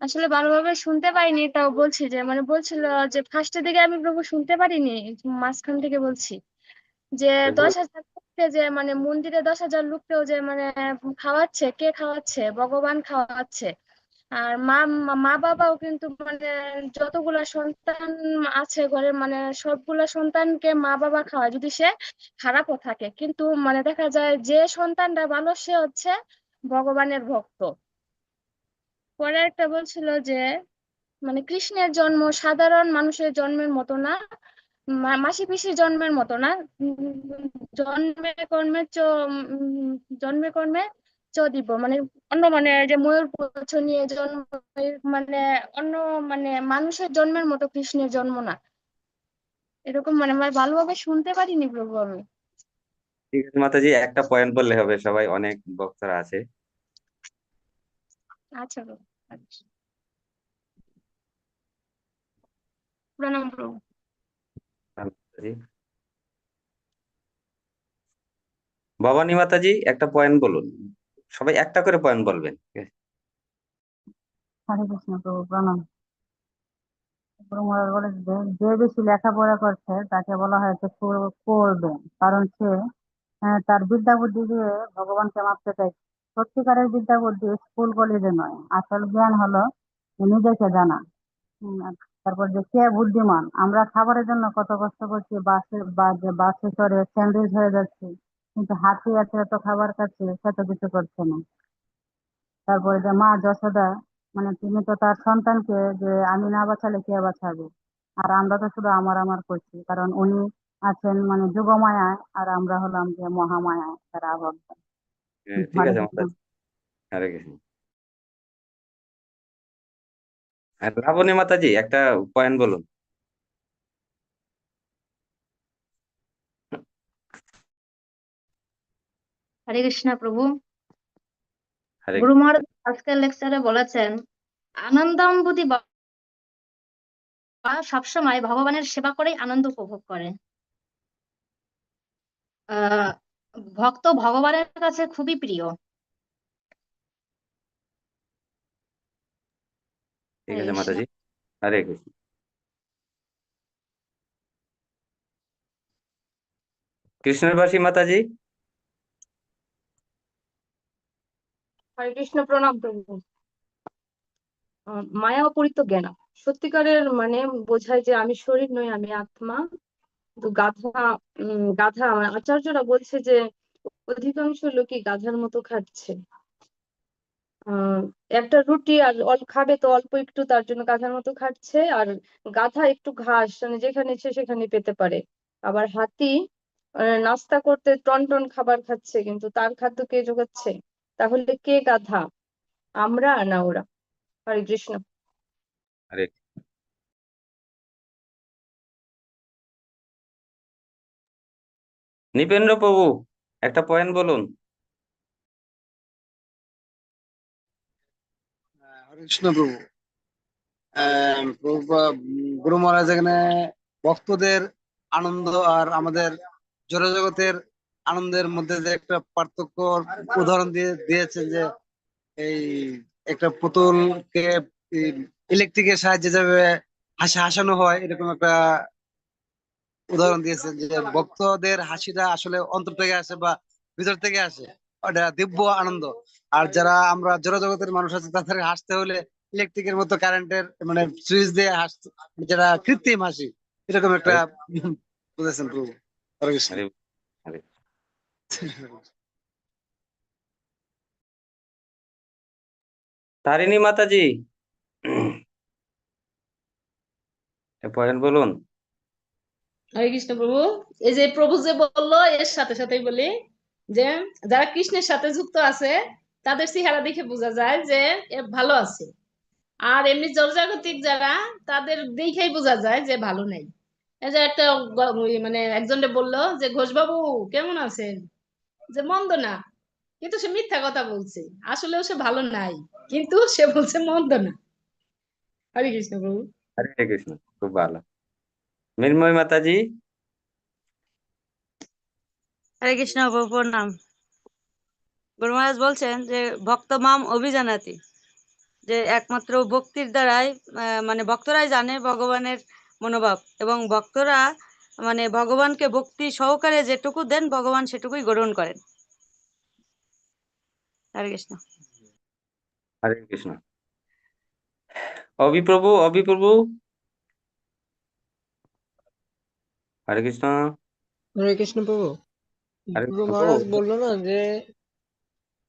আসলে ভালোভাবে শুনতে পাইনি তাও বলছি যে মানে বলছিল যে ফার্স্টের দিকে আমি প্রভু শুনতে পারিনি মাঝখান থেকে বলছি যে দশ হাজার লোককে যে মানে মন্দিরে দশ হাজার লোককেও যে মানে খাওয়াচ্ছে কে খাওয়াচ্ছে? ভগবান খাওয়াচ্ছে। আর মা মা বাবাও কিন্তু মানে যতগুলা সন্তান আছে ঘরের মানে সবগুলা সন্তানকে মা বাবা খাওয়ায়। যদি সে খারাপও থাকে, কিন্তু মানে দেখা যায় যে সন্তানটা ভালো, সে হচ্ছে ভগবানের ভক্ত। পরে একটা বলছিল যে মানে কৃষ্ণের জন্ম সাধারণ মানুষের জন্মের মতো না মাসি পিসির জন্মের মতো না। জন্মে কর্মে জন্মে কর্মে দিব মানে অন্য মানে যে ময়ূর পুচ্ছ নিয়ে জন্ম মানে অন্য মানে মানুষের জন্মের মতো কৃষ্ণের জন্ম না। এরকম মানে ভালোভাবে শুনতে পারিনি প্রভু আমি। ঠিক আছে মাতাজি একটা পয়েন্ট বললে হবে সবাই অনেক বক্তারা আছে। আচ্ছা প্রভু আচ্ছা। প্রণাম প্রভু। ভবানী মাতাজি একটা পয়েন্ট বলুন। সবাই একটা করে পয়েন্ট বলবেন যে বেশি লেখাপড়া করছে তাকে বলা হয়েছে কর- করবে। কারণ সে আহ, তার বিদ্যা বুদ্ধি দিয়ে ভগবানকে মাপতে চাইছে সত্যিকারের বিদ্যা বুদ্ধি স্কুল কলেজে নয়। আসল জ্ঞান হলো নিজেকে জানা। তারপর যে কে বুদ্ধিমান। আমরা খাবারের জন্য কত কষ্ট করছি বাসে বা বাসে চড়ে স্যান্ডউইচ হয়ে যাচ্ছে। কিন্তু হাতি আছে এত খাবার খাচ্ছে সে তো কিছু করছে না। তারপরে যে মা যশোদা মানে তিনি তো তার সন্তানকে যে আমি না বাঁচালে কে বাঁচাবে? আর আমরা তো শুধু আমার আমার করছি কারণ উনি আছেন মানে যুগমায়ায় আর আমরা হলাম যে মহামায়ায় তার আবদ্ধ হ্যাঁ, ঠিক আছে কৃষ্ণ মাতাজি হরে কৃষ্ণ। আর লাবণী মাতাজি একটা পয়েন্ট বলুন। হরে কৃষ্ণ প্রভু। গুরু মহারাজ আজকের লেকচারে বলেছেন আনন্দাম্বুতি সবসময় ভগবানের সেবা করেই আনন্দ উপভোগ করে ভক্ত ভগবানের কাছে খুবই প্রিয়। ঠিক আছে মাতাজি। হরে কৃষ্ণ। কৃষ্ণবাসী মাতাজি। হরে কৃষ্ণ প্রণাম প্রভু। মায়া অপরিত জ্ঞান। সত্যিকারের মানে বোঝায় যে আমি শরীর নই, আমি আত্মা। কিন্তু গাধা গাধা মানে আচার্যরা বলছে যে অধিকাংশ লোকই গাধার মতো খাচ্ছে। একটা রুটি আর অল্প খাবে তো অল্প একটু, তার জন্য গাধার মতো খাচ্ছে। আর গাধা একটু ঘাস মানে যেখানে ইচ্ছে সেখানে পেতে পারে। আবার হাতি নাস্তা করতে টন টন খাবার খাচ্ছে, কিন্তু তার খাদ্য কে জোগাচ্ছে? তাহলে কে গাধা? আমরা না ওরা? হরে কৃষ্ণ। হরে নৃপেন্দ্র প্রভু একটা পয়েন্ট বলুন। হরে কৃষ্ণ প্রভু। আহ, প্রভু গুরু মহারাজ এখানে ভক্তদের আনন্দ আর আমাদের জড়জগতের আনন্দের মধ্যে যে একটা পার্থক্য উদাহরণ দিয়ে দিয়েছেন যে এই একটা পুতুলকে ইলেকট্রিকের সাহায্যে যাবে হাসি হাসানো হয় এরকম একটা উদাহরণ দিয়েছেন যে ভক্তদের হাসিটা আসলে অন্তর থেকে আসে বা ভিতর থেকে আসে। ওটা দিব্য আনন্দ। আর যারা আমরা জড়জগতের মানুষ আছে তাদের হাসতে হলে ইলেকট্রিকের মতো কারেন্টের মানে সুইচ দিয়ে হাসতে যেটা কৃত্রিম হাসি এরকম একটা বুঝেছেন প্রভু? হরে কৃষ্ণ তারিণী মাতাজি। বলুন। হরে কৃষ্ণ প্রভু। এই যে প্রভু যে বলল, এর সাথে সাথেই বলি যে, যারা কৃষ্ণের সাথে যুক্ত আছে, তাদের চেহারা দেখে বোঝা যায় যে ভালো আছে। আর এমনি জলজাগতিক যারা, তাদের দেখেই বোঝা যায় যে ভালো নেই। এই যে একটা মানে একজনে বলল যে, ঘোষবাবু, কেমন আছেন? যে মন্দ না। কিন্তু সে মিথ্যা কথা বলছে। আসলেও সে ভালো নাই। কিন্তু সে বলছে মন্দ না। হরে কৃষ্ণ প্রভু। হরে কৃষ্ণ খুব ভালো। মৃন্ময় মাতাজি। হরে কৃষ্ণ প্রভু প্রণাম। গুরু মহারাজ বলছেন যে ভক্ত মাম অভিজানাতি। যে একমাত্র ভক্তির দ্বারাই আহ, মানে ভক্তরাই জানে ভগবানের মনোভাব। এবং ভক্তরা মানে ভগবানকে ভক্তি সহকারে যেটুকু দেন ভগবান সেটুকুই গ্রহণ করেন। হরে কৃষ্ণ। হরে কৃষ্ণ। অভিপ্রভু অভিপ্রভু। হরে কৃষ্ণ। হরে কৃষ্ণ প্রভু। গুরু মহারাজ বলল না যে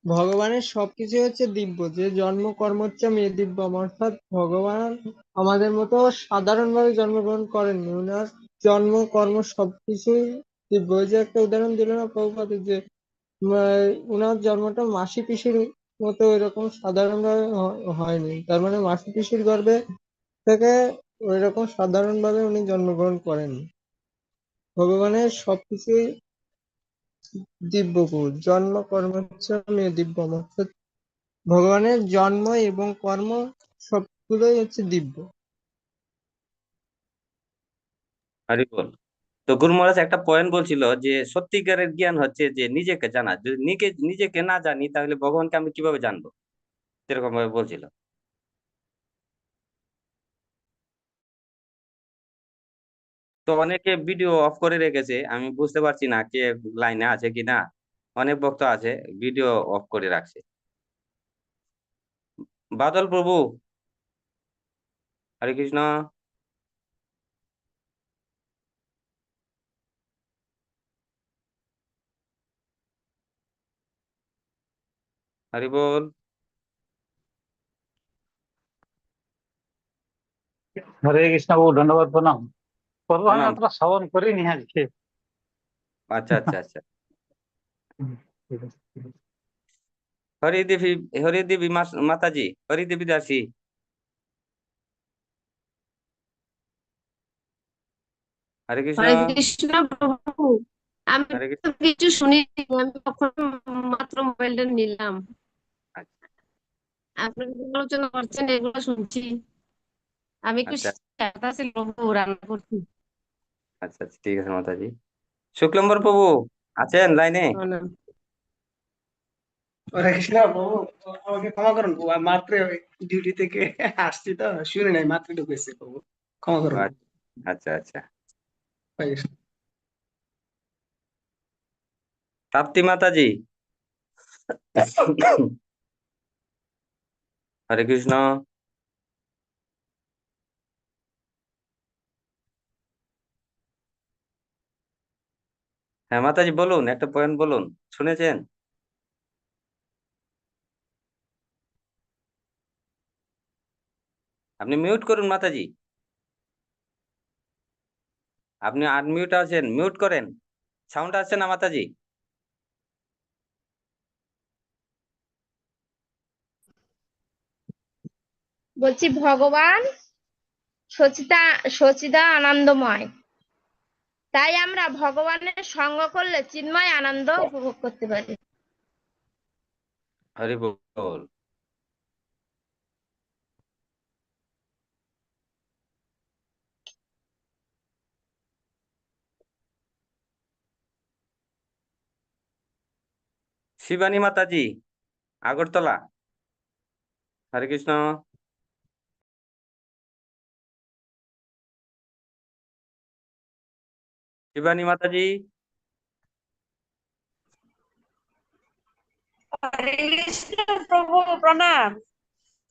ভগবানের সবকিছু হচ্ছে দিব্য যে জন্ম কর্ম কর্মচ্চ মেয়ে দিব্যম অর্থাৎ ভগবান আমাদের মতো সাধারণভাবে জন্মগ্রহণ করেননি। উনার জন্ম, কর্ম সবকিছুই দিব্য ওই যে একটা উদাহরণ দিল না প্রভুপাদ যে উনার জন্মটা মাসি পিসির মতো এরকম সাধারণভাবে হয়নি। তার মানে মাসি পিসির গর্ভে থেকে ওই ওইরকম সাধারণভাবে উনি জন্মগ্রহণ করেননি ভগবানের সবকিছুই দিব্যপুর জন্ম কর্মচ্ছ মে দিব্যম অর্থাৎ ভগবানের জন্ম এবং কর্ম সবগুলোই হচ্ছে দিব্য। বল তো গুরু মহারাজ একটা পয়েন্ট বলছিল যে, সত্যিকারের জ্ঞান হচ্ছে যে, নিজেকে জানা। যদি নিজে নিজেকে না জানি, তাহলে ভগবানকে আমি কীভাবে জানব? এরকম ভাবে বলছিল। তো অনেকে ভিডিও অফ করে রেখেছে। আমি বুঝতে পারছি না কে লাইনে আছে কি না। অনেক ভক্ত আছে ভিডিও অফ করে রাখছে। বাদল প্রভু। হরে কৃষ্ণ। হরি বল হরে কৃষ্ণ বাবু ধন্যবাদ প্রণাম প্রণাম। অতটা শ্রবণ করিনি আজকে আচ্ছা আচ্ছা আচ্ছা। হরিদেবী হরিদেবী মা- মাতাজি হরিদেবী দাসী হরে কৃষ্ণ হরে কৃষ্ণ প্রভু আমি কিছু শুনিনি আমি তখন মাত্র মোবাইলটা নিলাম। আপনি আলোচনা করছেন এগুলো শুনছি। আমি একটু আচ্ছা। প্রভু রান্না করছি। আচ্ছা আচ্ছা ঠিক আছে মাতাজি। শুক্লম্বর প্রভু আছেন লাইনে? হরে কৃষ্ণ প্রভু আমাকে ক্ষমা করুন প্রভু আমি মাত্র ডিউটি থেকে আসছি তো শুনে নাই মাত্র ঢুকেছি প্রভু। ক্ষমা করুন। আচ্ছা আচ্ছা হরে কৃষ্ণ। তাপ্তি মাতাজি। হরে কৃষ্ণ। হ্যাঁ মাতাজি বলুন, একটা পয়েন্ট বলুন, শুনেছেন? আপনি মিউট করুন, মাতাজি। আপনি আনমিউট আছেন মিউট করেন। সাউন্ড আসছে না, মাতাজি? বলছি, ভগবান সচিতা সচিদা আনন্দময় তাই আমরা ভগবানের সঙ্গ করলে চিন্ময় আনন্দ উপভোগ করতে পারি। শিবানী মাতাজি, আগরতলা। হরে কৃষ্ণ। শিবানী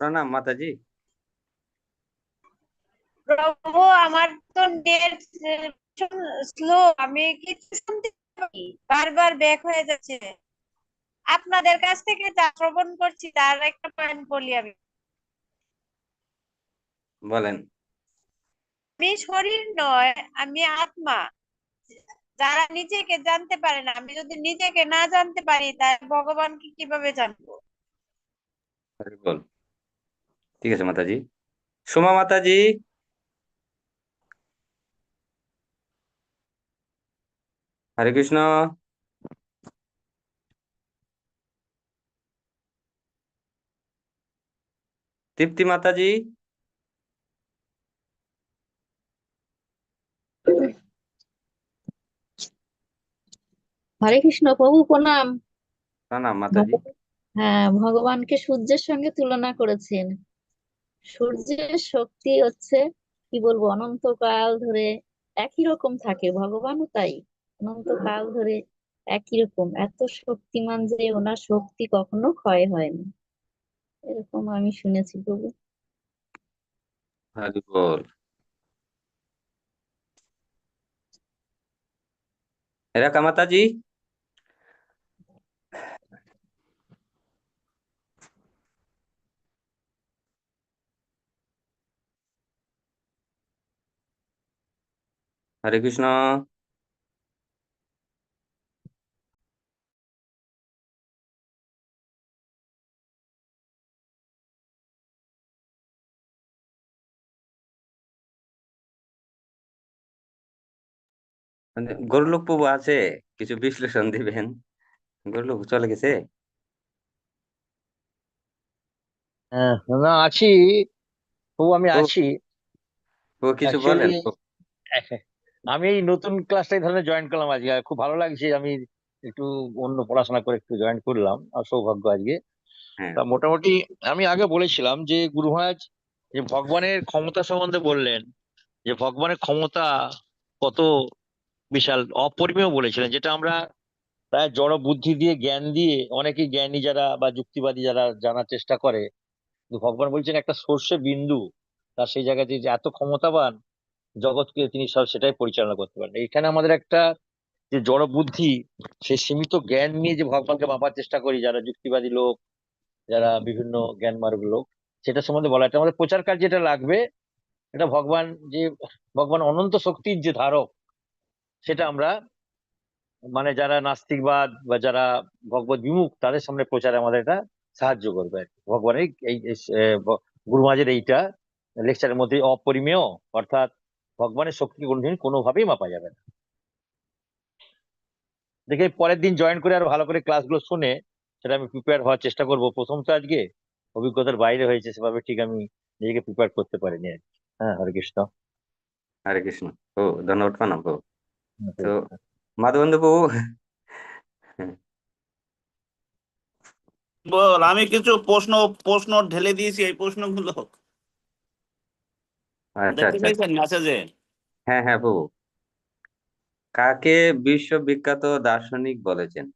প্রণাম মাতাজি প্রভু আমার তো নেট স্লো আমি কিছু শুনতে পারি বারবার ব্যাক হয়ে যাচ্ছে। আপনাদের কাছ থেকে যা শ্রবণ করছি তার একটা পয়েন্ট বলি আমি। বলেন। আমি শরীর নয় আমি আত্মা। যারা নিজেকে জানতে পারে না, আমি যদি নিজেকে না জানতে পারি, তাহলে ভগবানকে কীভাবে জানব? ঠিক আছে, মাতাজি। সোমা মাতাজি। হরে কৃষ্ণ। তৃপ্তি মাতাজি। হরে কৃষ্ণ প্রভু প্রণাম। প্রণাম মাতাজি। হ্যাঁ ভগবানকে সূর্যের সঙ্গে তুলনা করেছেন। সূর্যের শক্তি হচ্ছে কি বলব অনন্তকাল ধরে একই রকম থাকে ভগবানও তাই। অনন্তকাল ধরে একই রকম এত শক্তিমান যে ওনার শক্তি কখনো ক্ষয় হয় না এরকম আমি শুনেছি প্রভু। হরি বল। এরা মাতাজি? হরে কৃষ্ণ মানে গরুলোক প্রভু আছে কিছু বিশ্লেষণ দিবেন গরুলোক চলে গেছে হ্যাঁ না আছি তবু আমি ও আছি ও কিছু বলেন অ্যাকচুয়ালি আমি এই নতুন ক্লাসটা এই ধরনের জয়েন করলাম আজকে। খুব ভালো লাগছে আমি একটু অন্য পড়াশোনা করে একটু জয়েন করলাম আর সৌভাগ্য আজকে। হ্যাঁ। তা মোটামুটি আমি আগে বলেছিলাম যে গুরু মহারাজ যে ভগবানের ক্ষমতা সম্বন্ধে বললেন যে ভগবানের ক্ষমতা কত বিশাল অপরিমেয় বলেছিলেন যেটা আমরা প্রায় জড় বুদ্ধি দিয়ে জ্ঞান দিয়ে অনেকেই জ্ঞানী যারা বা যুক্তিবাদী যারা জানার চেষ্টা করে কিন্তু ভগবান বলছেন একটা সর্ষে বিন্দু তার সেই জায়গাতে যে এত ক্ষমতাবান জগৎকে তিনি সব সেটাই পরিচালনা করতে পারেন এখানে আমাদের একটা যে জড় বুদ্ধি সেই সীমিত জ্ঞান নিয়ে যে ভগবানকে মাপার চেষ্টা করি, যারা যুক্তিবাদী লোক, যারা বিভিন্ন জ্ঞান মার্গ লোক, সেটা সম্বন্ধে বলা এটা আমাদের প্রচার কার্যে এটা লাগবে, এটা ভগবান যে, ভগবান অনন্ত শক্তির যে ধারক, সেটা আমরা মানে যারা নাস্তিকবাদ বা যারা ভগবত বিমুখ, তাদের সামনে প্রচারে আমাদের এটা সাহায্য করবে। ভগবানের এই গুরু মহারাজের এইটা লেকচারের মধ্যে অপরিমেয়, অর্থাৎ ভগবানের শক্তি কোনোদিন কোনোভাবেই মাপা যাবে না। দেখে পরের দিন জয়েন করে আর ভালো করে ক্লাসগুলো শুনে সেটা আমি প্রিপেয়ার হওয়ার চেষ্টা করব। প্রথম তো আজকে অভিজ্ঞতার বাইরে হয়েছে সেভাবে ঠিক আমি নিজেকে প্রিপেয়ার করতে পারিনি আর হ্যাঁ হরে কৃষ্ণ। হরে কৃষ্ণ। ও ধন্যবাদ প্রণাম প্রভু। হরে তো মাধবন্ধু প্রভু? বল আমি কিছু প্রশ্ন প্রশ্ন ঢেলে দিয়েছি এই প্রশ্নগুলো। আচ্ছা দেখতে আচ্ছা। পেয়েছেন মেসেজে হ্যাঁ হ্যাঁ প্রভু কাকে বিশ্ববিখ্যাত দার্শনিক বলেছেন?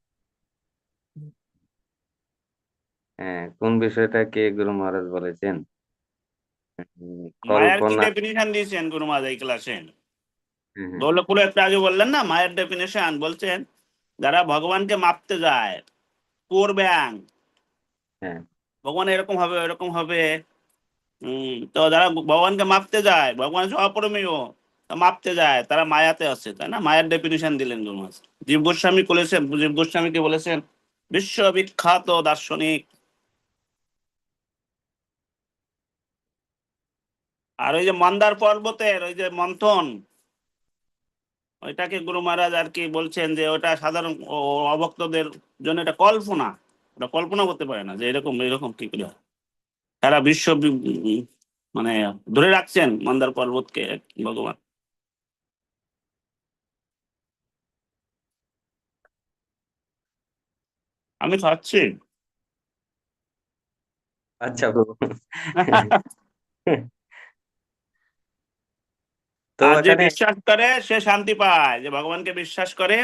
হ্যাঁ কোন বিষয়টাকে গুরু মহারাজ বলেছেন? উম, মায়ের কি কল্পনা ডেফিনিশন দিয়েছেন গুরু মহারাজ এই ক্লাসে হ্যাঁ, হ্যাঁ, একটু আগে বললেন না? মায়ের ডেফিনেশন বলছেন যারা ভগবানকে মাপতে যায় পুর ব্যাং হ্যাঁ। ভগবান এরকম হবে এরকম হবে। হম, তো যারা ভগবানকে মাপতে যায়। ভগবান অপরিমেয় মাপতে যায়। তারা মায়াতে আছে তাই না? মায়ের ডেফিনিশন দিলেন গুরু জীব গোস্বামী বলেছেন, জীব গোস্বামীকে বলেছেন? বিশ্ববিখ্যাত দার্শনিক। আর ওই যে মন্দার পর্বতের, ওই যে মন্থন, ওইটাকে গুরু মহারাজ আর কি বলছেন যে ওটা সাধারণ অভক্তদের জন্য এটা কল্পনা। ওটা কল্পনা করতে পারে না যে এরকম এরকম কি করে হয়। সারা বিশ্ব মানে ধরে রাখছেন মন্দার পর্বতকে ভগবান। আমি খাচ্ছি। আচ্ছা প্রভু তো যে বিশ্বাস করে সে শান্তি পায়। যে ভগবানকে বিশ্বাস করে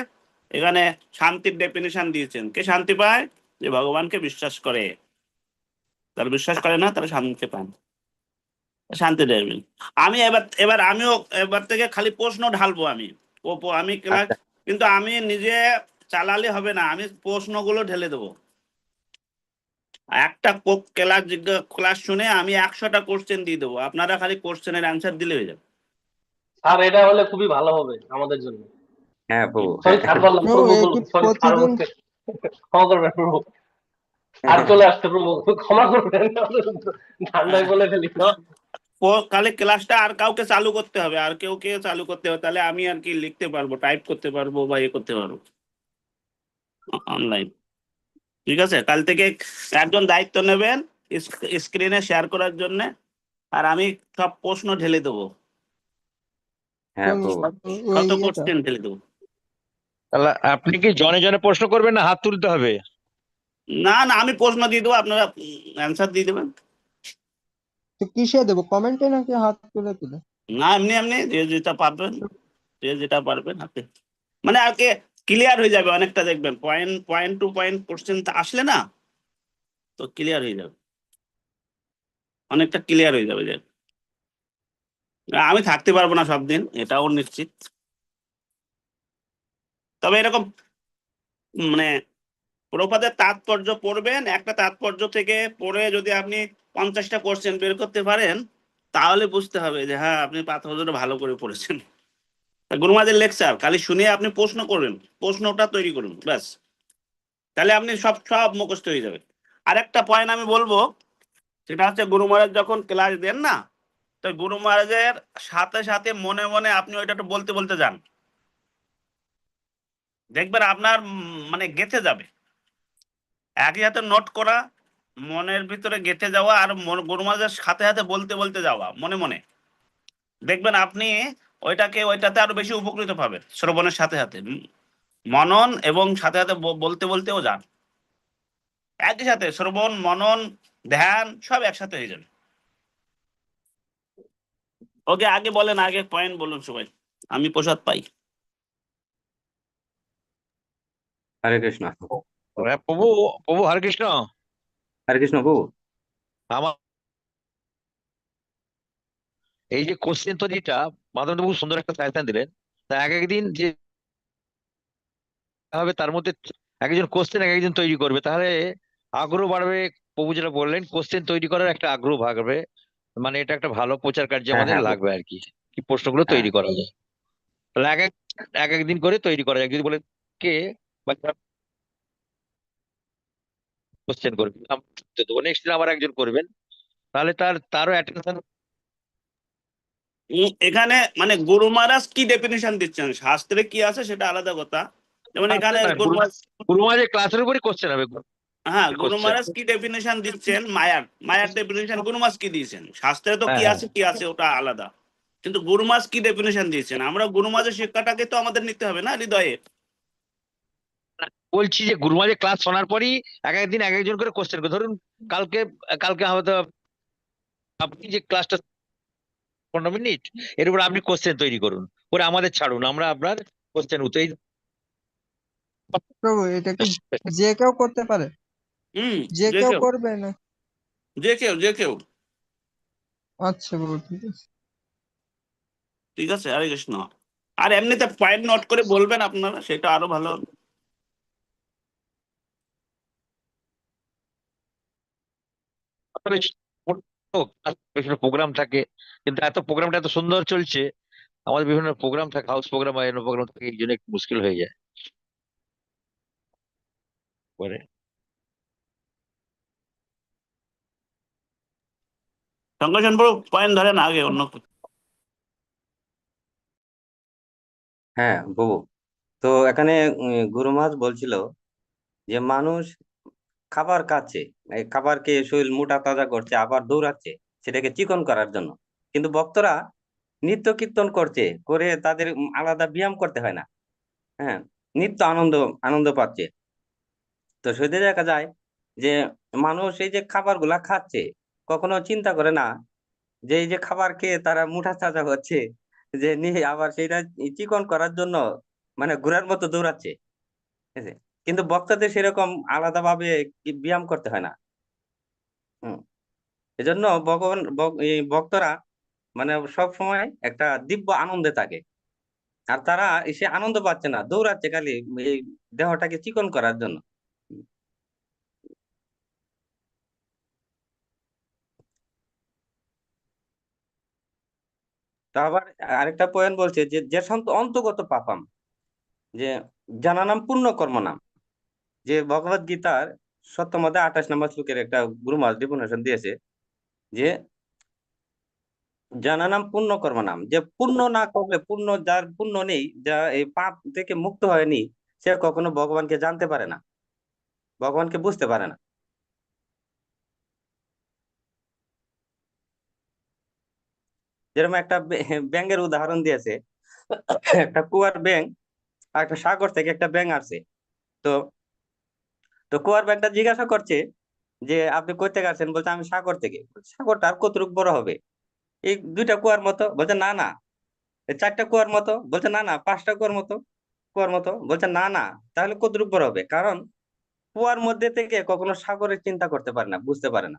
এখানে শান্তির ডেফিনেশন দিয়েছেন। কে শান্তি পায়? যে ভগবানকে বিশ্বাস করে। তারা বিশ্বাস করে না তারা শান্তি পায় না। শান্তি দেবেন আমি এবার এবার আমিও এবার থেকে খালি প্রশ্ন ঢালবো আমি। ও আমি আচ্ছা। কিন্তু আমি নিজে চালালে হবে না আমি প্রশ্নগুলো ঢেলে দেবো। একটা ক্লাস ক্লাস শুনে আমি একশোটা কোশ্চেন দিয়ে দেবো। আপনারা খালি কোশ্চেনের অ্যান্সার দিলে হয়ে যাবে। স্যার এটা হলে খুবই ভালো হবে আমাদের জন্য। হ্যাঁ প্রভু। সরি স্যার বললাম প্রভু সরি স্যার ক্ষমা করবেন প্রভু। আর চলে প্রভু ক্ষমা করবেন ঠান্ডায় বলে ফেলি। তো ও কালে ক্লাসটা আর কাউকে চালু করতে হবে আর কেউ কে চালু করতে হবে তাহলে আমি আর কি লিখতে পারব টাইপ করতে পারব বা ইয়ে করতে পারব। অনলাইন। ঠিক আছে কাল থেকে একজন দায়িত্ব নেবেন স্ক্রিনে শেয়ার করার জন্য আর আমি সব প্রশ্ন ঢেলে দেবো। হ্যাঁ কত কোশ্চেন ঢেলে দেবো। তাহলে আপনি কি জনে জনে প্রশ্ন করবেন না হাত তুলতে হবে? না না আমি প্রশ্ন দিয়ে দেবো আপনারা অ্যান্সার দিয়ে দেবেন। কিসে দেবো? কমেন্টে নাকি হাত তুলে তুলে? না এমনি এমনি যে যেটা পারবেন যে যেটা পারবেন আপনি মানে আর আগে ক্লিয়ার হয়ে যাবে অনেকটা দেখবেন। Point point to point question আসলে না তো ক্লিয়ার হয়ে যাবে। অনেকটা ক্লিয়ার হয়ে যাবে আমি থাকতে পারব না সব দিন এটাও নিশ্চিত। তবে এরকম মানে প্রপাদের তাৎপর্য পড়বেন, একটা তাৎপর্য থেকে পড়ে যদি আপনি পঞ্চাশটা কোশ্চেন বের করতে পারেন, তাহলে বুঝতে হবে যে হ্যাঁ আপনি পাথরটা ভালো করে পড়েছেন। গুরুমাদের লেকচার খালি শুনে আপনি প্রশ্ন করবেন, প্রশ্নটা তৈরি করুন, ব্যাস। তাহলে আপনি সব সব মুখস্থ হয়ে যাবে। আর একটা পয়েন্ট আমি বলব, সেটা হচ্ছে গুরু মহারাজ যখন ক্লাস দেন না, তো গুরু মহারাজের সাথে সাথে মনে মনে আপনি ওইটা একটু বলতে বলতে যান। দেখবেন আপনার মানে গেঁথে যাবে। একই হাতে নোট করা, মনের ভিতরে গেঁথে যাওয়া আর গুরু মহারাজের সাথে সাথে বলতে বলতে যাওয়া, মনে মনে। দেখবেন আপনি ওইটাকে ওইটাতে আরও বেশি উপকৃত পাবেন, শ্রবণের সাথে সাথে। মনন এবং সাথে সাথে বলতে বলতেও যান। একই সাথে শ্রবণ, মনন, ধ্যান সব একসাথে হয়ে যাবে। ওকে, আগে বলেন, আগে পয়েন্ট বলুন সবাই। আমি প্রসাদ পাই। হরে কৃষ্ণ। প্রভু প্রভু হরে কৃষ্ণ। হরে কৃষ্ণ প্রভু। আমার এই যে কোশ্চেন মাধব খুব সুন্দর একটা সাজেশন দিলেন। তা এক একদিন যে হবে তার মধ্যে একজন কোশ্চেন এক একজন তৈরি করবে। তাহলে আগ্রহ বাড়বে প্রভু যেটা বললেন কোশ্চেন তৈরি করার একটা আগ্রহ বাড়বে। মানে এটা একটা ভালো প্রচার কার্যে হ্যাঁ, আমাদের হ্যাঁ, লাগবে আর কি। কি প্রশ্নগুলো তৈরি করা যায়। তাহলে এক এক এক একদিন করে তৈরি করা যায়। যদি বলে কে বা কোশ্চেন করবে। নেক্সট দিন আবার একজন করবেন। তাহলে তার তারও অ্যাটেনশন এখানে মানে গুরু মহারাজ কি ডেফিনেশন দিচ্ছেন? শাস্ত্রে কি আছে সেটা আলাদা কথা। যেমন এখানে গুরু মহারাজ ক্লাসের উপরই কোশ্চেন হবে হ্যাঁ গুরু? মহারাজ কি ডেফিনেশন দিচ্ছেন? মায়ার। মায়ার ডেফিনেশন গুরু মহারাজ কি দিয়েছেন? শাস্ত্রে তো কি হ্যাঁ, আছে কি আছে ওটা আলাদা। কিন্তু গুরু মহারাজ কি ডেফিনেশন দিয়েছেন? আমরা গুরু মহারাজের শিক্ষাটাকে তো আমাদের নিতে হবে না হৃদয়ে। বলছি যে গুরু মহারাজের ক্লাস শোনার পরই এক একদিন এক একজন করে কোশ্চেন করে। ধরুন কালকে কালকে হয়তো আপনি যে ক্লাসটা পনেরো মিনিট এর উপর আপনি কোশ্চেন তৈরি করুন। করে আমাদের ছাড়ুন আমরা আপনার কোশ্চেন উত্তর প্রভু এটা কি যে কেউ করতে পারে? হুম যে কেউ কেউ। করবে না? যে কেউ যে কেউ। আচ্ছা প্রভু ঠিক আছে। ঠিক আছে হরে কৃষ্ণ। আর এমনিতে পয়েন্ট নোট করে বলবেন আপনারা সেটা আরও ভালো বিভিন্ন প্রোগ্রাম থাকে। কিন্তু এত প্রোগ্রামটা এত সুন্দর চলছে আমাদের বিভিন্ন প্রোগ্রাম থাকে হাউস প্রোগ্রাম বা প্রোগ্রাম থাকে এই জন্য একটু মুশকিল হয়ে যায়। পরে। শঙ্করচন্দ্র পয়েন্ট ধরেন আগে অন্য কিছু। হ্যাঁ প্রভু তো এখানে গুরু মহারাজ বলছিল যে মানুষ খাবার খাচ্ছে খাবার শরীর মোটা তাজা করছে, আবার দৌড়াচ্ছে, সেটাকে চিকন করার জন্য। কিন্তু ভক্তরা নিত্য কীর্তন করছে, করে তাদের আলাদা ব্যায়াম করতে হয় না। হ্যাঁ নিত্য আনন্দ আনন্দ পাচ্ছে। তো সেটা দেখা যায় যে মানুষ এই যে খাবারগুলা খাচ্ছে, কখনো চিন্তা করে না যে এই যে খাবার খেয়ে তারা মোটা তাজা হচ্ছে, যে নিয়ে আবার সেটা চিকন করার জন্য মানে ঘোড়ার মতো দৌড়াচ্ছে। ঠিক আছে? কিন্তু বক্তাদের সেরকম আলাদাভাবে ব্যায়াম করতে হয় না। হম। এজন্য ভগবান, ভগ- ভক্তরা মানে সব সময় একটা দিব্য আনন্দে থাকে। আর তারা সে আনন্দ পাচ্ছে না, দৌড়াচ্ছে খালি এই দেহটাকে চিকন করার জন্য। আবার আরেকটা পয়েন্ট বলছে যে যে সন্ত অন্তগত পাপাম, যে জানানাম পূর্ণ কর্ম নাম যে ভগবত গীতার সপ্তম অধ্যায় আঠাশ নম্বর শ্লোকের একটা গুরু মহারাজ ডেফিনেশন দিয়েছে যে জানানাম পূর্ণ কর্ম নাম। যে পূর্ণ না করলে পূর্ণ যার পূর্ণ নেই, যা এই পাপ থেকে মুক্ত হয়নি, সে কখনো ভগবানকে জানতে পারে না। ভগবানকে বুঝতে পারে না। যেরকম একটা বে- ব্যাঙের উদাহরণ দিয়েছে, একটা কুয়ার আর একটা সাগর থেকে একটা ব্যাঙ আসছে তো তো কুয়ার ব্যাংকটা জিজ্ঞাসা করছে যে, আপনি থেকে আসছেন? বলছে, আমি সাগর থেকে। সাগরটা আর কতটুকু বড় হবে? এই দুইটা কুয়ার মতো। বলছে, না না। চারটা কুয়ার মতো। বলছে, না না, পাঁচটা কুয়ার মতো কুয়ার মতো। বলছে, না না, তাহলে কতটুকু বড় হবে? কারণ কুয়ার মধ্যে থেকে কখনো সাগরের চিন্তা করতে পারে না, বুঝতে পারে না।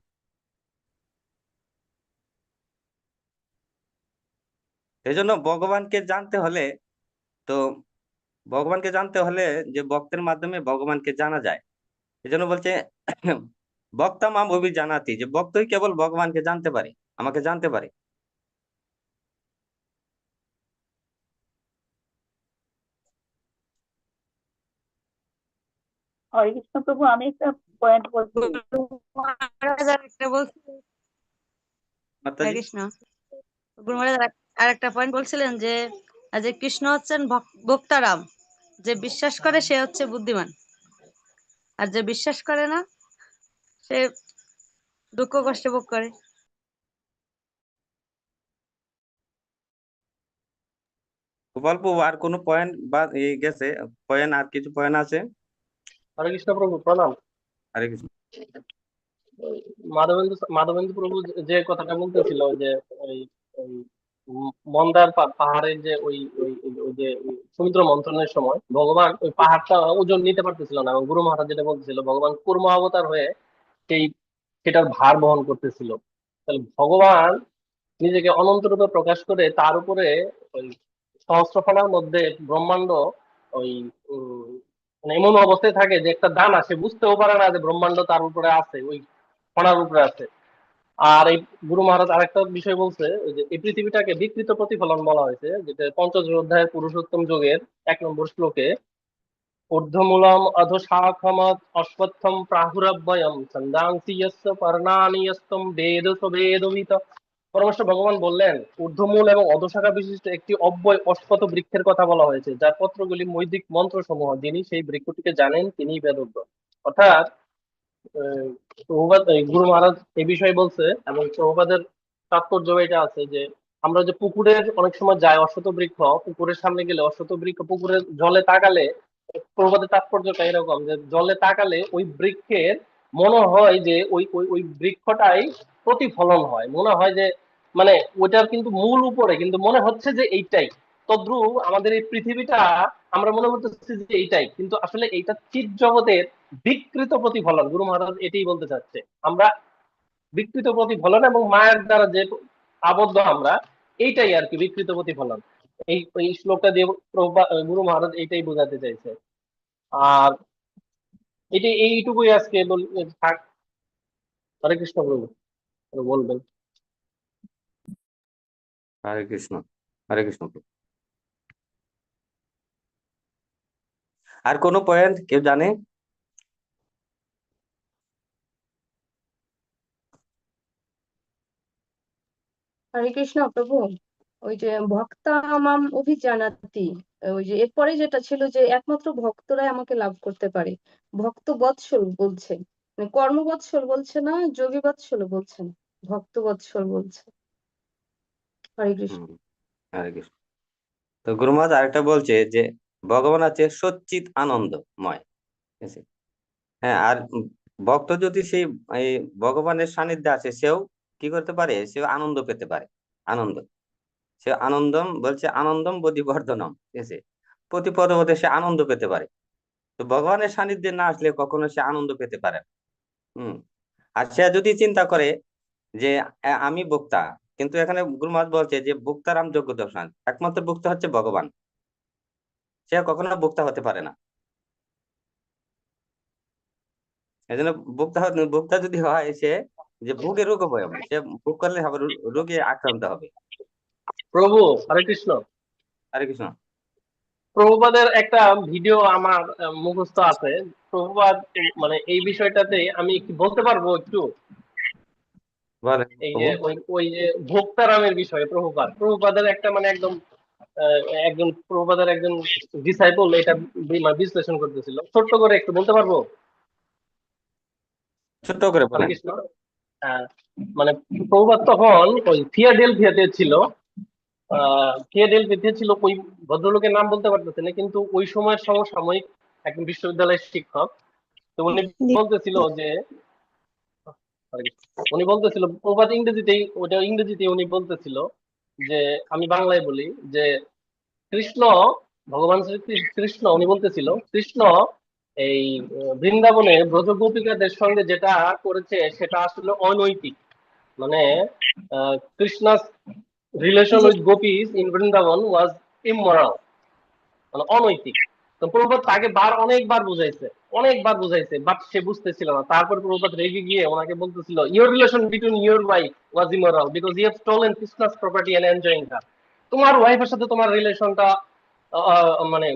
এই জন্য ভগবানকে জানতে হলে তো, ভগবানকে জানতে হলে যে ভক্তের মাধ্যমে ভগবানকে জানা যায়। এই জন্য বলছে বক্তা মাম অভিজানাতি যে বক্তই কেবল ভগবানকে জানতে পারে আমাকে জানতে পারে। হরে কৃষ্ণ প্রভু আমি একটা পয়েন্ট বলছি। মহারাজ আরেকটা বলছিলেন হরে কৃষ্ণ। গুরু আর একটা পয়েন্ট বলছিলেন যে যে কৃষ্ণ হচ্ছেন ভক- ভোক্তারাম যে বিশ্বাস করে সে হচ্ছে বুদ্ধিমান। আর যে বিশ্বাস করে না সে দুঃখ কষ্ট ভোগ করে। গোপাল প্রভু আর কোনো পয়েন্ট বা গেছে? পয়েন্ট আর কিছু পয়েন্ট আছে? হরে কৃষ্ণ প্রভু প্রণাম। হরে কৃষ্ণ। মাধবেন্দ্র মাধবেন্দ্র প্রভু যে- কথাটা বলতেছিল যে ওই ওই ম- মন্দার পাহাড়ের যে ওই ওই যে সমুদ্র মন্থনের সময় ভগবান ওই পাহাড়টা ওজন নিতে পারতেছিল না এবং গুরু মহারাজ যেটা বলতেছিল, ভগবান কুর্ম অবতার হয়ে সেই, সেটার ভার বহন করতেছিল। তাহলে ভগবান নিজেকে অনন্ত রূপে প্রকাশ করে তার উপরে ওই সহস্রফলার মধ্যে ব্রহ্মাণ্ড ওই মানে এমন অবস্থায় থাকে যে একটা দানা, সে বুঝতেও পারে না যে ব্রহ্মাণ্ড তার উপরে আছে, ওই ফণার উপরে আছে। আর এই গুরু মহারাজ আরেকটা বিষয় বলছে, যে এই পৃথিবীটাকে বিকৃত প্রতিফলন বলা হয়েছে, যেটা পঞ্চদশ অধ্যায়ের পুরুষোত্তম যোগের এক নম্বর শ্লোকে, ঊর্ধ্বমূলম অধঃশাখমত অশ্বত্থম প্রাহুরব্বয়ম ছন্দাংসি যস্য পর্ণানি যস্তম বেদ বেদবিত পরমেশ্বর ভগবান বললেন, ঊর্ধ্বমূল এবং অধশাখা বিশিষ্ট একটি অব্যয় অশ্বত বৃক্ষের কথা বলা হয়েছে, যার পত্রগুলি বৈদিক মন্ত্রসমূহ, যিনি সেই বৃক্ষটিকে জানেন, তিনিই বেদজ্ঞ। অর্থাৎ প্রভুপাদ গুরু মহারাজ এই বিষয়ে বলছে এবং প্রভুপাদের তাৎপর্য এটা আছে যে আমরা যে পুকুরের অনেক সময় যাই অশ্বত বৃক্ষ, পুকুরের সামনে গেলে অশ্বত বৃক্ষ পুকুরের জলে তাকালে প্রভুপাদের তাৎপর্যটা এরকম যে জলে তাকালে ওই বৃক্ষের মনে হয় যে ওই ওই ওই বৃক্ষটাই প্রতিফলন হয়। মনে হয় যে মানে ওইটার কিন্তু মূল উপরে, কিন্তু মনে হচ্ছে যে এইটাই। তদ্রুপ আমাদের এই পৃথিবীটা আমরা মনে করতেছি যে এইটাই। কিন্তু আসলে এইটা চিৎ জগতের বিকৃত প্রতিফলন। গুরু মহারাজ এটাই বলতে চাচ্ছে। আমরা বিকৃত প্রতিফলন এবং মায়ের দ্বারা যে আবদ্ধ আমরা, এইটাই আর কি বিকৃত প্রতিফলন। এই এই শ্লোকটা দিয়ে গুরু মহারাজ এইটাই বোঝাতে চাইছে। আর এটা এইটুকুই আজকে থাক। হরে কৃষ্ণ প্রভু। বলবেন। হরে কৃষ্ণ। হরে কৃষ্ণ প্রভু। আর কোনো পয়েন্ট কেউ জানে? হরে কৃষ্ণ প্রভু ওই যে ভক্তা মাম অভিজানাতি ওই যে এরপরে যেটা ছিল যে একমাত্র ভক্তরাই আমাকে লাভ করতে পারে। ভক্ত বৎসল বলছে মানে কর্ম বৎসল বলছে না যোগী বৎসল বলছে না ভক্ত বৎসল বলছে। হরে কৃষ্ণ। হরে কৃষ্ণ। তো গুরু আরেকটা বলছে যে ভগবান আছে সচ্চিত আনন্দময়? হ্যাঁ আর ভক্ত যদি সেই ভগবানের সান্নিধ্যে আছে সেও কি করতে পারে? সেও আনন্দ পেতে পারে, আনন্দ। সে আনন্দম বলছে আনন্দম বোধিবর্ধনম, ঠিক আছে? প্রতি পদে পদে সে আনন্দ পেতে পারে। তো ভগবানের সান্নিধ্যে না আসলে কখনো সে আনন্দ পেতে পারে হম। আর সে যদি চিন্তা করে যে আমি বক্তা কিন্তু এখানে গুরু বলছে যে বক্তারাম যোগ্য দর্শন একমাত্র বক্তা হচ্ছে ভগবান। সে কখনো বক্তা হতে পারে না। এই জন্য বক্তা হ- বক্তা যদি হয় সে যে ভোগে রোগ হবে সে ভোগ করলে হবে রোগে আক্রান্ত হবে। প্রভু হরে কৃষ্ণ। হরে কৃষ্ণ। প্রভুপাদের একটা ভিডিও আমার মুখস্থ আছে। প্রভুপাদ মানে এই বিষয়টাতে আমি কি বলতে পারব একটু? এই যে ওই যে ভোক্তারামের বিষয়ে প্রভুপাদ। প্রভুপাদের একটা মানে একদম একজন প্রভুপাদের একজন ডিসাইপল এটা বি- মানে বিশ্লেষণ করতেছিল। ছোট্ট করে একটু বলতে পারব? ছোট্ট করে কৃষ্ণ মানে প্রভুপাদ তখন ওই ফিয়াডেলফিয়াতে ছিল। ফিয়াডেলফিয়াতে ছিল ওই ভদ্রলোকের নাম বলতে পারতেছে না কিন্তু ওই সময়ের সমসাময়িক একজন বিশ্ববিদ্যালয়ের শিক্ষক। তো উনি বলতেছিল যে উনি বলতেছিল প্রভাত ইংরেজিতেই ওটা ইংরেজিতে উনি বলতেছিল যে আমি বাংলায় বলি যে কৃষ্ণ, ভগবান শ্রী কৃষ্ণ, উনি বলতেছিল, কৃষ্ণ, এই বৃন্দাবনে ব্রজ গোপিকাদের সঙ্গে যেটা করেছে সেটা আসলে অনৈতিক। মানে Krishna's relation with gopis in Vrindavan was immoral মানে অনৈতিক। তো প্রভুপাত তাকে বার, অনেকবার বুঝাইছে। অনেকবার বুঝাইছে, বাট সে বুঝতেছিল না। তারপর প্রভুপাত রেগে গিয়ে ওনাকে বলতেছিল your relation between your wife was immoral because you have stolen Krishna's property and enjoying her তোমার ওয়াইফের সাথে তোমার রিলেশনটা মানে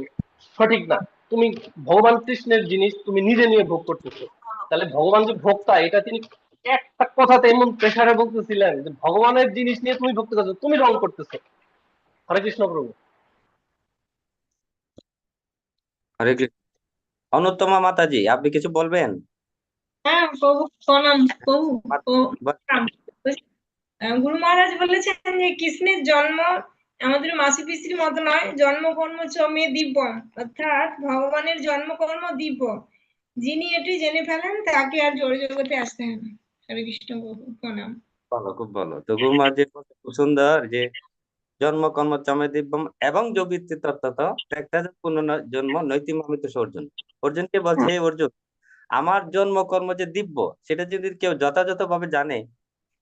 সঠিক না। তুমি ভগবান কৃষ্ণের জিনিস তুমি নিজে নিয়ে ভোগ করতেছো। তাহলে ভগবান যে ভোক্তা, এটা তিনি একটা কথাতে এমন প্রেসারে বলতেছিলেন যে ভগবানের জিনিস নিয়ে তুমি ভক্তি করছ তুমি রং করতেছো। হরে কৃষ্ণ প্রভু। হরে কৃষ্ণ। অনুত্তমা মাতাজি আপনি কিছু বলবেন? হ্যাঁ প্রভু প্রণাম প্রভু গুরু মহারাজ বলেছেন যে কৃষ্ণের জন্ম আমাদের মাসি পিসির মতো নয় জন্মকর্ম চ মে দিব্য অর্থাৎ ভগবানের জন্মকর্ম দিব্য যিনি এটি জেনে ফেলেন তাকে আর জড় জগতে আসতে না। হরে কৃষ্ণ প্রভু প্রণাম। ভালো খুব ভালো। তো গুরুমা যে কথা খুব সুন্দর যে জন্ম কর্ম চমে দিব্যম এবং যোগিত্তি তত্ত্বত একটা পুনঃ জন্ম নৈতিমামিত অর্জুন অর্জুনকে বলছে "হে অর্জুন আমার জন্ম কর্ম যে দিব্য সেটা যদি কেউ যথাযথভাবে জানে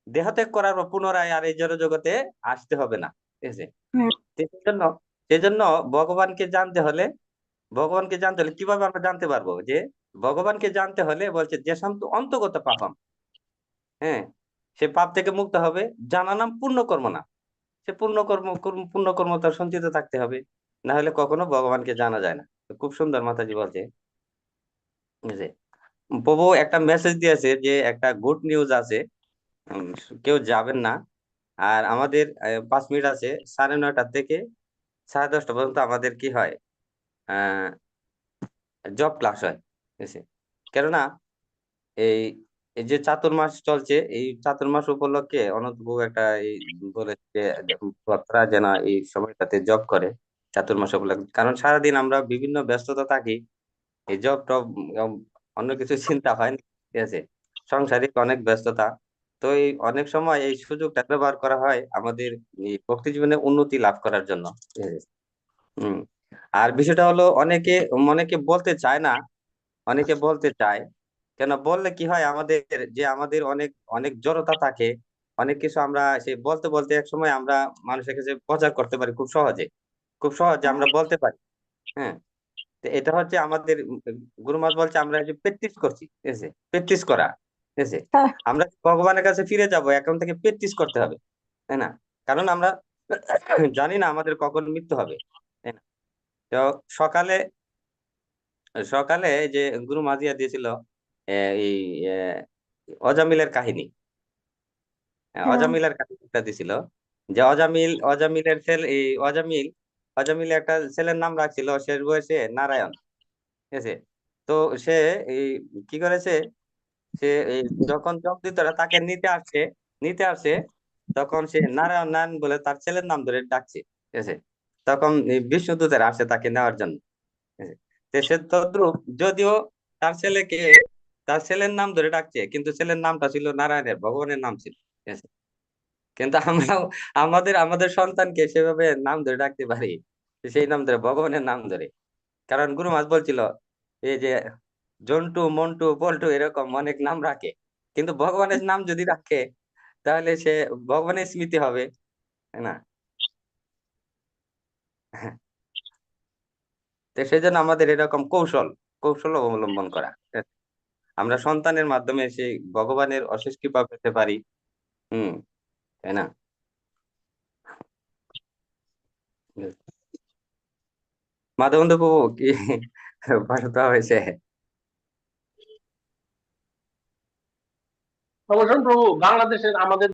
দেহত্যাগ করার পর পুনরায় আর এই জড় জগতে আসতে হবে না। ঠিক আছে? সেজন্য সেজন্য ভগবানকে জানতে হলে ভগবানকে জানতে হলে কীভাবে আমরা জানতে পারব? যে ভগবানকে জানতে হলে বলছে যে শান্ত অন্তগত পাপম হ্যাঁ সে পাপ থেকে মুক্ত হবে জানা নাম পূর্ণ কর্ম না। সে পূর্ণ কর্ম কর্ম- পূর্ণ কর্ম তার সঞ্চিত থাকতে হবে। না হলে কখনো ভগবানকে জানা যায় না। খুব সুন্দর মাতাজি বলছে। যে, প্রভু একটা মেসেজ দিয়েছে যে, একটা গুড নিউজ আছে। কেউ যাবেন না। আর আমাদের পাঁচ মিনিট আছে, সাড়ে নয়টা থেকে সাড়ে দশটা পর্যন্ত আমাদের কি হয়? জব ক্লাস হয় কেননা, এই এই যে চাতুর্মাস চলছে, এই চাতুর্মাস উপলক্ষে অনন্তবাবু একটা এই বলেছে যেন এই সময়টাতে জব করে চাতুর্মাস উপলক্ষে। কারণ সারাদিন আমরা বিভিন্ন ব্যস্ততা থাকি এই জব টব অন্য কিছু চিন্তা হয় না, ঠিক আছে? সাংসারিক অনেক ব্যস্ততা। তো এই অনেক সময় এই সুযোগটা ব্যবহার করা হয় আমাদের ভক্তি জীবনে উন্নতি লাভ করার জন্য হম। আর বিষয়টা হলো অনেকে অনেকে বলতে চায় না, অনেকে বলতে চায়। কেন? বললে কি হয় আমাদের, যে আমাদের অনেক অনেক জড়তা থাকে, অনেক কিছু আমরা সেই বলতে বলতে এক সময় আমরা মানুষের কাছে প্রচার করতে পারি খুব সহজে। খুব সহজে আমরা বলতে পারি হ্যাঁ? এটা হচ্ছে আমাদের গুরুমাস বলছে আমরা যে প্র্যাকটিস করছি ঠিক আছে? প্র্যাকটিস করা ঠিক আছে? আমরা ভগবানের কাছে ফিরে যাব এখন থেকে প্র্যাকটিস করতে হবে তাই না? কারণ আমরা জানি না আমাদের কখন মৃত্যু হবে তাই না? তো সকালে সকালে যে গুরু মাজিয়া দিয়েছিল এই অজামিলের কাহিনী। আহ, হ্যাঁ। অজামিলের কাহিনীটা দিছিল যে অজামিল অজামিলের ছেলে এই অজামিল অজামিল একটা ছেলের নাম রাখছিল শেষ বয়সে নারায়ণ। ঠিক আছে? তো সে কি করেছে? সে যখন জগদূতরা তাকে নিতে আসছে নিতে আসছে, তখন সে নারায়ণ নারায়ণ বলে তার ছেলের নাম ধরে ডাকছে। ঠিক আছে? তখন বিষ্ণুদূতের আসে তাকে নেওয়ার জন্য। সে তদ্রুপ যদিও তার ছেলেকে, তার ছেলের নাম ধরে ডাকছে, কিন্তু ছেলের নামটা ছিল নারায়ণের, ভগবানের নাম ছিল। ঠিক আছে? কিন্তু আমরাও, আমাদের আমাদের সন্তানকে সেভাবে নাম ধরে ডাকতে পারি। সেই নাম ধরে, ভগবানের নাম ধরে। কারণ গুরু মাস বলছিল এই যে জন্টু, মন্টু পল্টু এরকম অনেক নাম রাখে। কিন্তু ভগবানের নাম যদি রাখে, তাহলে সে ভগবানের স্মৃতি হবে না? তো সেই জন্য আমাদের এরকম কৌশল কৌশল অবলম্বন করা। আমরা সন্তানের মাধ্যমে সেই ভগবানের অশেষ কৃপা পেতে পারি। হুম। তাই না? মাধবন্ধু প্রভু কি পাঠাতে হয়েছে? বাংলাদেশের আমাদের